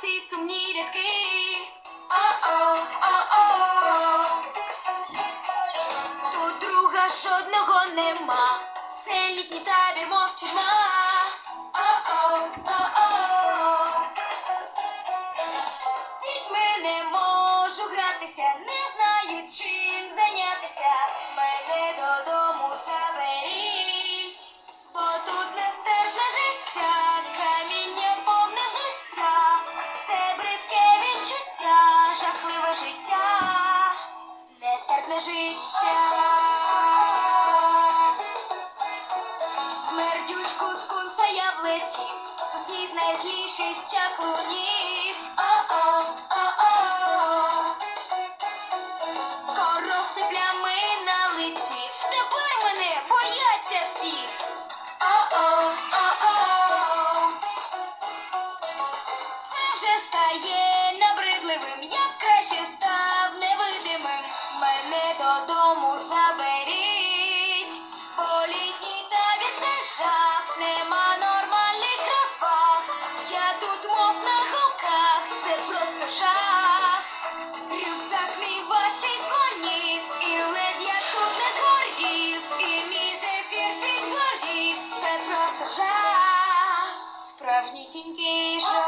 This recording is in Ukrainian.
ці сумні рядки. Тут друга жодного нема. Це літній табір, мов тюрма. Дітьми не можу гратися, жахливе життя, нестерпне життя. Смердючку з скунса я влетів, сусід найзліший з чаклунів. О-о, о-о. Плями на лиці, тепер мене бояться всі. О-о. Це вже стає Справжні сіньки жа.